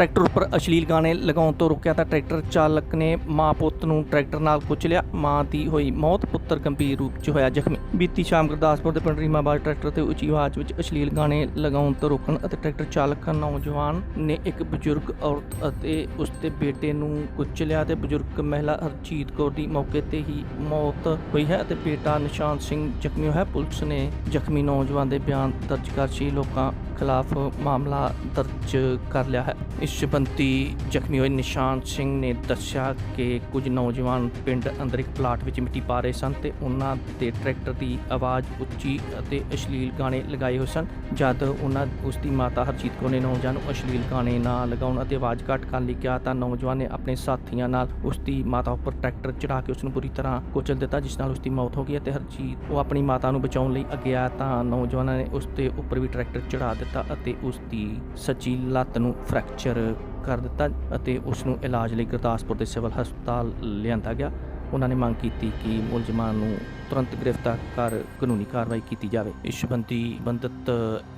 Tractor ਉੱਪਰ ਅਸ਼ਲੀਲ ਗਾਣੇ ਲਗਾਉਣ ਤੋਂ ਰੋਕਿਆ ਤਾਂ ਟਰੈਕਟਰ ਚਾਲਕ ਨੇ ਮਾਂ ਪੁੱਤ ਨੂੰ ਟਰੈਕਟਰ ਨਾਲ ਕੁਚਲਿਆ ਮਾਂ ਦੀ ਹੋਈ ਮੌਤ ਪੁੱਤਰ ਗੰਭੀਰ ਰੂਪ 'ਚ ਹੋਇਆ ਜ਼ਖਮੀ। ਬੀਤੀ ਸ਼ਾਮ ਗੁਰਦਾਸਪੁਰ ਦੇ ਪਿੰਡ ਰੀਮਾਬਾਦ ਟਰੈਕਟਰ ਤੇ ਉੱਚੀ ਆਵਾਜ਼ ਵਿੱਚ ਅਸ਼ਲੀਲ ਗਾਣੇ ਲਗਾਉਣ ਤੋਂ ਰੋਕਣ ਅਤੇ ਟਰੈਕਟਰ ਚਾਲਕ ਨੌਜਵਾਨ ਨੇ ਇੱਕ ਬਜ਼ੁਰਗ ਔਰਤ ਅਤੇ ਉਸ ਦੇ ਬੇਟੇ ਨੂੰ ਕੁਚਲਿਆ ਤੇ ਬਜ਼ੁਰਗ ਮਹਿਲਾ ਹਰਜੀਤ ਕੌਰ ਦੀ ਮੌਕੇ ਤੇ ਹੀ ਮੌਤ ਹੋਈ ਹੈ ਅਤੇ ਬੇਟਾ ਨਿਸ਼ਾਨ ਸਿੰਘ ਜ਼ਖਮੀ ਹੋਇਆ। ਪੁਲਿਸ ਨੇ ਜ਼ਖਮੀ ਨੌਜਵਾਨ ਦੇ ਬਿਆਨ ਦਰਜ ਕਰ ਛੇ ਲੋਕਾਂ ਖਿਲਾਫ ਮਾਮਲਾ ਦਰਜ ਕਰ ਲਿਆ ਹੈ। ਇਸ ਸੰਬੰਧੀ ਜ਼ਖਮੀ ਹੋਏ ਨਿਸ਼ਾਨ ਸਿੰਘ ਨੇ ਦੱਸਿਆ ਕਿ ਕੁਝ ਨੌਜਵਾਨ ਪਿੰਡ ਅੰਦਰ ਇੱਕ ਪਲਾਟ ਵਿੱਚ ਮਿੱਟੀ ਪਾ ਰਹੇ ਸਨ ਤੇ ਉਹਨਾਂ ਦੇ ਟਰੈਕਟਰ ਦੀ ਆਵਾਜ਼ ਉੱਚੀ ਅਤੇ ਅਸ਼ਲੀਲ ਗਾਣੇ ਲਗਾਏ ਹੋਏ ਸਨ। ਜਦ ਉਹਨਾਂ ਉਸ ਦੀ ਮਾਤਾ ਹਰਜੀਤ ਕੌਰ ਨੇ ਨੌਜਵਾਨ ਨੂੰ ਅਸ਼ਲੀਲ ਗਾਣੇ ਨਾ ਲਗਾਉਣ ਅਤੇ ਆਵਾਜ਼ ਘੱਟ ਕਰਨ ਲਈ ਕਿਹਾ ਤਾਂ ਨੌਜਵਾਨ ਨੇ ਆਪਣੇ ਸਾਥੀਆਂ ਨਾਲ ਉਸ ਦੀ ਮਾਤਾ ਉੱਪਰ ਟਰੈਕਟਰ ਚੜਾ ਕੇ ਉਸ ਨੂੰ ਬੁਰੀ ਤਰ੍ਹਾਂ ਕੁਚਲ ਦਿੱਤਾ, ਜਿਸ ਨਾਲ ਉਸ ਦੀ ਮੌਤ ਹੋ ਗਈ ਅਤੇ ਹਰਜੀਤ ਉਹ ਆਪਣੀ ਮਾਤਾ ਨੂੰ ਬਚਾਉਣ ਲਈ ਅੱਗੇ ਆਇਆ ਤਾਂ ਨੌਜਵਾਨਾਂ ਨੇ ਉਸ ਦੇ ਉੱਪਰ ਵੀ ਟਰੈਕਟਰ ਚੜਾ ਦਿੱਤਾ ਅਤੇ ਉਸ ਦੀ ਸੱਜੀ ਲੱਤ ਨੂੰ ਫ੍ਰੈਕਚਰ ਕਰ ਦਿੱਤਾ ਅਤੇ ਉਸ ਨੂੰ ਇਲਾਜ ਲਈ ਗੁਰਦਾਸਪੁਰ ਦੇ ਸਿਵਲ ਹਸਪਤਾਲ ਲਿਆਂਦਾ ਗਿਆ। ਉਹਨਾਂ ਨੇ ਮੰਗ ਕੀਤੀ ਕਿ ਮੁਲਜ਼ਮਾਂ ਨੂੰ ਤੁਰੰਤ ਗ੍ਰਿਫਤਾਰ ਕਰ ਕਾਨੂੰਨੀ ਕਾਰਵਾਈ ਕੀਤੀ ਜਾਵੇ। ਇਸ ਸੰਬੰਧੀ ਬੰਦਤ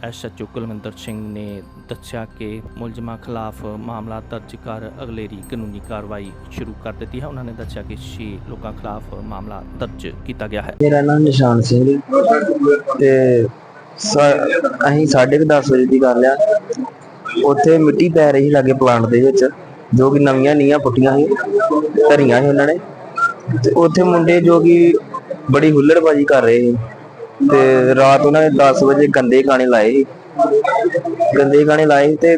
ਐਸਐਚਓ ਕੁਲਵਿੰਦਰ ਸਿੰਘ ਨੇ ਦੱਸਿਆ ਕਿ ਮੁਲਜ਼ਮਾਂ ਖਿਲਾਫ ਮਾਮਲਾ ਦਰਜ ਕਰ ਅਗਲੇਰੀ ਕਾਨੂੰਨੀ ਕਾਰਵਾਈ ਸ਼ੁਰੂ ਕਰ ਦਿੱਤੀ ਹੈ। ਉਹਨਾਂ ਨੇ ਦੱਸਿਆ ਕਿ 6 ਲੋਕਾਂ ਖਿਲਾਫ ਮਾਮਲਾ ਦਰਜ ਕੀਤਾ ਗਿਆ ਹੈ। ਮੇਰਾ ਨਾਮ ਨਿਸ਼ਾਨ ਸਿੰਘ ਜੀ ਤੇ ਅਸੀਂ 10:30 ਵਜੇ ਦੀ ਗੱਲ ਆ। ਉੱਥੇ ਮਿੱਟੀ ਪੈ ਰਹੀ ਲਾਗੇ ਪਲਾਂਟ ਦੇ ਵਿੱਚ, ਜੋ ਕਿ ਨਵੀਆਂ ਨੀਆਂ ਪੁੱਟੀਆਂ ਸੀ, ਧਰੀਆਂ ਸੀ ਉਹਨਾਂ ਨੇ। ਤੇ ਉੱਥੇ ਮੁੰਡੇ ਜੋ ਕਿ ਬੜੀ ਹੁੱਲੜਬਾਜੀ ਕਰ ਰਹੇ ਸੀ। ਤੇ ਰਾਤ ਉਹਨਾਂ ਨੇ 10 ਵਜੇ ਗੰਦੇ ਗਾਣੇ ਲਾਏ ਸੀ। ਗੰਦੇ ਗਾਣੇ ਲਾਏ ਤੇ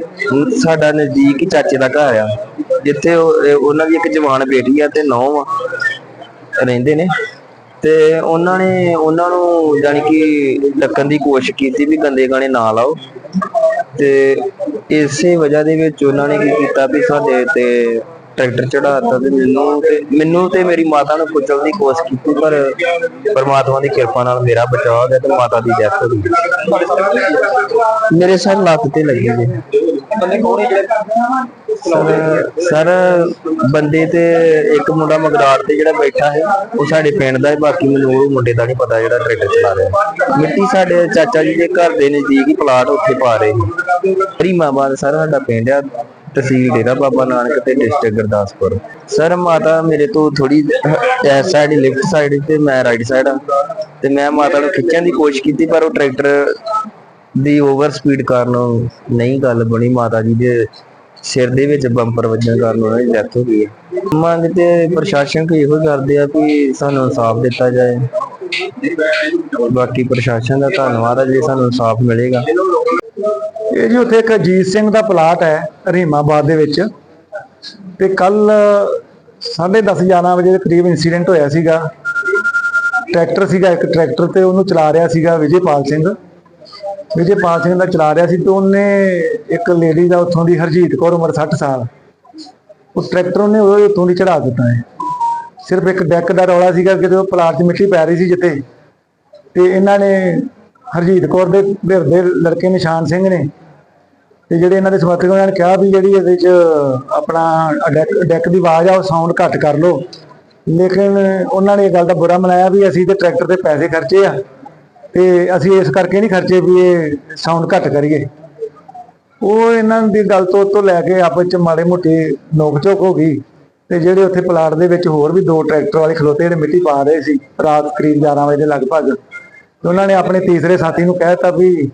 ਸਾਡਾ ਨਜ਼ਦੀਕ ਹੀ ਚਾਚੇ ਦਾ ਘਰ ਆ। ਜਿੱਥੇ ਉਹਨਾਂ ਦੀ ਇੱਕ ਜਵਾਨ ਬੇਟੀ ਆ ਤੇ ਨੌ ਆ, ਰਹਿੰਦੇ ਨੇ। ਤੇ ਉਹਨਾਂ ਨੇ, ਉਹਨਾਂ ਨੂੰ ਜਾਨੀ ਕਿ ਡੱਕਣ ਦੀ ਕੋਸ਼ਿਸ਼ ਕੀਤੀ ਵੀ ਗੰਦੇ ਗਾਣੇ ਨਾ ਲਾਓ। ਤੇ ਇਸੇ ਵਜ੍ਹਾ ਦੇ ਵਿੱਚ ਉਹਨਾਂ ਨੇ ਕੀ ਕੀਤਾ ਵੀ ਸਾਡੇ ਤੇ ਟਰੈਕਟਰ ਚੜਾਤਾ ਤੇ ਮੈਨੂੰ ਤੇ ਮੈਨੂੰ ਤੇ ਮੇਰੀ ਮਾਤਾ ਨੂੰ ਕੁਚਲਣ ਦੀ ਕੋਸ਼ਿਸ਼ ਕੀਤੀ, ਪਰ ਪਰਮਾਤਮਾ ਦੀ ਕਿਰਪਾ ਨਾਲ ਮੇਰਾ ਬਚਾਅ ਹੋ ਗਿਆ ਤੇ ਮਾਤਾ ਦੀ ਡੈਥ ਹੋ ਗਈ। ਮੇਰੇ ਸਰ ਲੱਤ ਤੇ ਲੱਗੀ ਜੀ। ਸਰ, ਬੰਦੇ ਤੇ ਇੱਕ ਮੁੰਡਾ ਮਗਰਾੜ ਤੇ ਜਿਹੜਾ ਬੈਠਾ ਹੈ, ਉਹ ਸਾਡੇ ਪਿੰਡ ਦਾ ਹੈ, ਬਾਕੀ ਮੈਨੂੰ ਉਹ ਮੁੰਡੇ ਦਾ ਨਹੀਂ ਪਤਾ ਜਿਹੜਾ ਟਰੈਕਟਰ ਚਲਾ ਰਿਹਾ ਮਿੱਟੀ ਸਾਡੇ ਚਾਚਾ ਜੀ ਦੇ ਘਰ ਦੇ ਨਜ਼ਦੀਕ ਹੀ ਪਲਾਟ ਉੱਥੇ ਪਾ ਰਹੇ ਸੀ ਰੀਮਾਬਾਦ ਸਰ, ਸਾਡਾ ਪਿੰਡ ਆ, ਤਹਿਸੀਲ ਡੇਰਾ ਬਾਬਾ ਨਾਨਕ ਤੇ ਡਿਸਟ੍ਰਿਕਟ ਗੁਰਦਾਸਪੁਰ। ਸਰ, ਮਾਤਾ ਮੇਰੇ ਤੋਂ ਥੋੜੀ ਇਸ ਸਾਈਡ ਲੈਫਟ ਸਾਈਡ ਤੇ ਮੈਂ ਰਾਈਟ ਸਾਈਡ ਆ। ਤੇ ਮੈਂ ਮਾਤਾ ਨੂੰ ਖਿੱਚਣ ਦੀ ਕੋਸ਼ਿਸ਼ ਕੀਤੀ, ਪਰ ਉਹ ਟਰੈਕਟਰ ਦੀ ਓਵਰ ਸਪੀਡ ਕਾਰਨ ਨਹੀਂ ਗੱਲ ਬਣੀ ਮਾਤਾ ਜੀ ਦੇ। ਸਿਰ ਦੇ ਵਿੱਚ ਬੰਪਰ ਵੱਜਣ ਕਾਰਨ ਉਹਨਾਂ ਦੀ ਡੈਥ ਹੋ ਗਈ ਹੈ। ਮੰਗ ਤੇ ਪ੍ਰਸ਼ਾਸਨ ਕੋ ਇਹੋ ਕਰਦੇ ਆ ਕਿ ਸਾਨੂੰ ਇਨਸਾਫ ਦਿੱਤਾ ਜਾਏ। ਬਾਕੀ ਪ੍ਰਸ਼ਾਸਨ ਦਾ ਧੰਨਵਾਦ ਹੈ ਜੇ ਸਾਨੂੰ ਇਨਸਾਫ ਮਿਲੇਗਾ। ਇਹ ਜੀ ਉੱਥੇ ਇੱਕ ਅਜੀਤ ਸਿੰਘ ਦਾ ਪਲਾਟ ਹੈ, ਰਹੀਮਾਬਾਦ ਦੇ ਵਿੱਚ। ਤੇ ਕੱਲ 10:30 11 ਵਜੇ ਦੇ ਕਰੀਬ ਇਨਸੀਡੈਂਟ ਹੋਇਆ ਸੀਗਾ। ਟਰੈਕਟਰ ਸੀਗਾ, ਇੱਕ ਟਰੈਕਟਰ ਤੇ ਉਹਨੂੰ ਚਲਾ ਰਿਹਾ ਸੀਗਾ ਵਿਜੇਪਾਲ ਸਿੰਘ। ਵਿਜੇਪਾਲ ਸਿੰਘ ਦਾ ਚਲਾ ਰਿਹਾ ਸੀ ਤੇ ਉਹਨੇ ਇੱਕ ਲੇਡੀ ਦਾ ਉੱਥੋਂ ਦੀ ਹਰਜੀਤ ਕੌਰ ਉਮਰ 60 ਸਾਲ। ਉਹ ਟਰੈਕਟਰ ਉਹਨੇ ਉਹਦੇ ਉੱਤੋਂ ਦੀ ਚੜਾ ਦਿੱਤਾ ਹੈ। ਸਿਰਫ ਇੱਕ ਡੈਕ ਦਾ ਰੌਲਾ ਸੀਗਾ ਕਿਤੇ ਉਹ ਪਲਾਟ 'ਚ ਮਿੱਟੀ ਪੈ ਰਹੀ ਸੀ ਜਿੱਥੇ, ਤੇ ਇਹਨਾਂ ਨੇ ਹਰਜੀਤ ਕੌਰ ਦੇ ਘਰ ਦੇ ਲੜਕੇ ਨਿਸ਼ਾਨ ਸਿੰਘ ਨੇ, ਤੇ ਜਿਹੜੇ ਇਹਨਾਂ ਦੇ ਸਮਰਥਕ ਉਹਨਾਂ ਨੇ ਕਿਹਾ ਵੀ ਜਿਹੜੀ ਇਹਦੇ 'ਚ ਆਪਣਾ ਡੈਕ ਡੈਕ ਦੀ ਆਵਾਜ਼ ਆ, ਉਹ ਸਾਊਂਡ ਘੱਟ ਕਰ ਲਓ। ਲੇਕਿਨ ਉਹਨਾਂ ਨੇ ਇਹ ਗੱਲ ਦਾ ਬੁਰਾ ਮਨਾਇਆ ਵੀ ਅਸੀਂ ਤੇ ਟਰੈਕਟਰ ਤੇ ਪੈਸੇ ਖਰਚੇ ਆ। ਤੇ ਅਸੀਂ ਇਸ ਕਰਕੇ ਨਹੀਂ ਖਰਚੇ ਵੀ ਇਹ ਸਾਊਂਡ ਘੱਟ ਕਰੀਏ। ਉਹ ਇਹਨਾਂ ਦੀ ਗੱਲ ਤੋਂ ਤੋਂ ਲੈ ਕੇ ਆਪਸ ਚ ਮਾੜੇ ਮੋਟੇ ਨੋਕ ਝੋਕ ਹੋ ਗਈ ਤੇ ਜਿਹੜੇ ਉੱਥੇ ਪਲਾਟ ਦੇ ਵਿੱਚ ਹੋਰ ਵੀ ਦੋ ਟਰੈਕਟਰ ਵਾਲੇ ਖਲੋਤੇ ਜਿਹੜੇ ਮਿੱਟੀ ਪਾ ਰਹੇ ਸੀ ਰਾਤ ਕਰੀਬ 11 ਵਜੇ ਦੇ ਲਗਭਗ। ਤੇ ਉਹਨਾਂ ਨੇ ਆਪਣੇ ਤੀਸਰੇ ਸਾਥੀ ਨੂੰ ਕਹਿਤਾ ਵੀ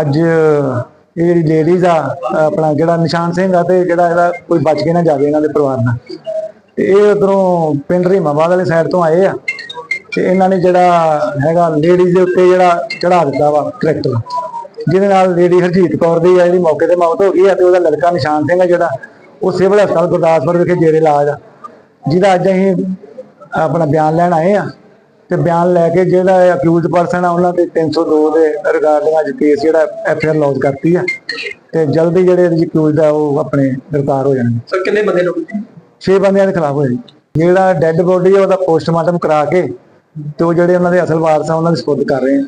ਅੱਜ ਇਹ ਜਿਹੜੀ ਲੇਡੀਜ਼ ਆ, ਆਪਣਾ ਜਿਹੜਾ ਨਿਸ਼ਾਨ ਸਿੰਘ ਆ ਤੇ ਜਿਹੜਾ ਇਹਦਾ ਕੋਈ ਬਚ ਕੇ ਨਾ ਜਾਵੇ ਇਹਨਾਂ ਦੇ ਪਰਿਵਾਰ ਨਾਲ। ਤੇ ਇਹ ਉਧਰੋਂ ਪਿੰਡ ਰੀਮਾਬਾਦ ਵਾਲੇ ਸਾਈਡ ਤੋਂ ਆਏ ਆ। ਤੇ ਇਹਨਾਂ ਨੇ ਜਿਹੜਾ ਹੈਗਾ ਲੇਡੀਜ਼ ਦੇ ਉੱਤੇ ਜਿਹੜਾ ਚੜਾ ਦਿੱਤਾ ਵਾ ਟਰੈਕਟਰ ਜਿਹਦੇ ਨਾਲ ਲੇਡੀ ਹਰਜੀਤ ਕੌਰ ਦੀ ਆ ਜਿਹੜੀ ਮੌਕੇ ਤੇ ਮੌਤ ਹੋ ਗਈ ਤੇ ਉਹਦਾ ਲੜਕਾ ਨਿਸ਼ਾਨ ਸਿੰਘ ਜਿਹੜਾ ਉਹ ਸਿਵਲ ਹਸਪਤਾਲ ਗੁਰਦਾਸਪੁਰ ਵਿਖੇ ਜੇਰੇ ਇਲਾਜ ਆ। ਜਿਹਦਾ ਅੱਜ ਅਸੀਂ ਆਪਣਾ ਬਿਆਨ ਲੈਣ ਆਏ ਆ ਤੇ ਬਿਆਨ ਲੈ ਕੇ ਜਿਹੜਾ ਅਕਿਊਜ਼ਡ ਪਰਸਨ ਆ ਉਹਨਾਂ ਤੇ 302 ਦੇ ਰਿਗਾਰਡਿੰਗ ਅੱਜ ਕੇਸ ਜਿਹੜਾ ਐਫ ਆਰ ਲੌਂਚ ਕਰਤੀ ਆ ਤੇ ਜਲਦੀ ਜਿਹੜੇ ਅਕਿਊਜ਼ਡ ਆ ਉਹ ਆਪਣੇ ਗ੍ਰਿਫਤਾਰ ਹੋ ਜਾਣਗੇ। ਸਰ ਕਿੰਨੇ ਬੰਦੇ ਲੋਕ 6 ਬੰਦਿਆਂ ਦੇ ਖਿਲਾਫ ਜੀ ਜਿਹੜਾ ਡੈੱਡ ਬੋਡੀ ਆ ਉਹਦਾ ਪੋਸਟਮਾਰਟਮ ਕਰਾ ਕੇ ਤੇ ਉਹ ਜਿਹੜੇ ਉਹਨਾਂ ਦੇ ਅਸਲ ਵਾਰਸ ਆ ਉਹਨਾਂ ਦੇ ਸਪੁਰਦ ਕਰ ਰਹੇ ਆ।